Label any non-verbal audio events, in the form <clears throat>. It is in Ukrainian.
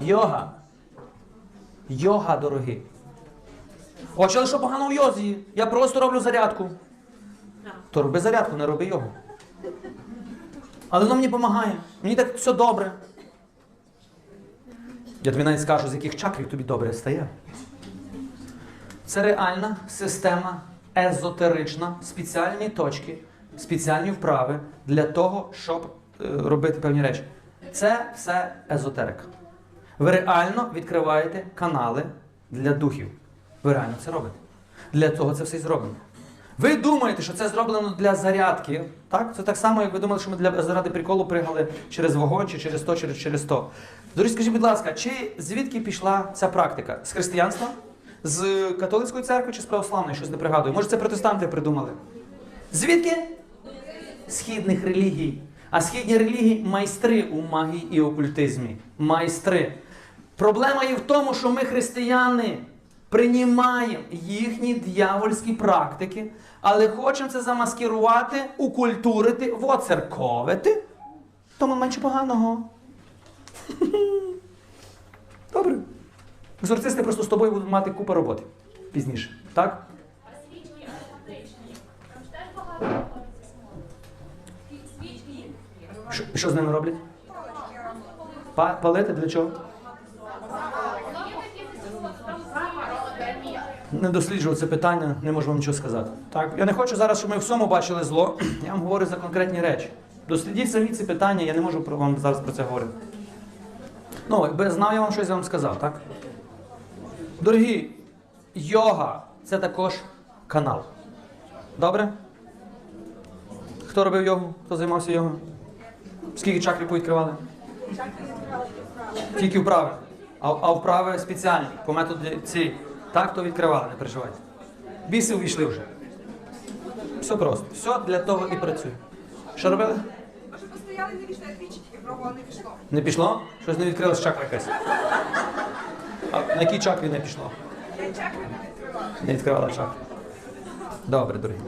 Йога. Йога, дорогі. О, що, що погано в йозі? Я просто роблю зарядку. То роби зарядку, не роби йогу. Але воно мені допомагає. Мені так все добре. Я тобі навіть скажу, з яких чакрів тобі добре стає. Це реальна система езотерична, спеціальні точки, спеціальні вправи для того, щоб е, робити певні речі. Це все езотерика. Ви реально відкриваєте канали для духів. Ви реально це робите. Для того це все і зроблено. Ви думаєте, що це зроблено для зарядки. Так? Це так само, як ви думали, що ми для заради приколу пригали через вогонь, чи через то, через, через то. Дорогі, скажіть, будь ласка, чи звідки пішла ця практика? З християнства? З католицької церкви чи з православної? Щось не пригадую. Може, це протестанти придумали? Звідки? Східних релігій. А східні релігії майстри у магії і окультизмі. Майстри. Проблема є в тому, що ми, християни, приймаємо їхні дьявольські практики, але хочемо це замаскирувати, укультурити, воцерковити. Тому менше поганого. <laughs> Добре. Екзорцисти просто з тобою будуть мати купу роботи пізніше. Так? Свічки. Там теж багато Свічки. Що, з ними роблять? Па- палити для чого? Є такі фестивалі, там ароматерапія. Не досліджував це питання, не можу вам нічого сказати. Так, я не хочу зараз, щоб ми в всьому бачили зло. <clears throat> Я вам говорю за конкретні речі. Дослідіть самі ці питання, я не можу про вам зараз про це говорити. Ну, якби знав я вам щось, я вам сказав, так? Дорогі, йога це також канал. Добре? Хто робив йогу? Хто займався йогою? Скільки чакрів повідкривали? Тільки вправи. А, а вправи спеціальні, по методу ці. Так, то відкривали, не переживайте. Біси увійшли вже. Все просто. Все для того і працює. Що робили? Може постояли не війшли, двічі тільки пробували, не пішло. Не пішло? Щось не відкрилось чакра якась. А на якій чакрі не пішло? Я чакри не відкривала. Не відкривала чакру. Добре, дорогі.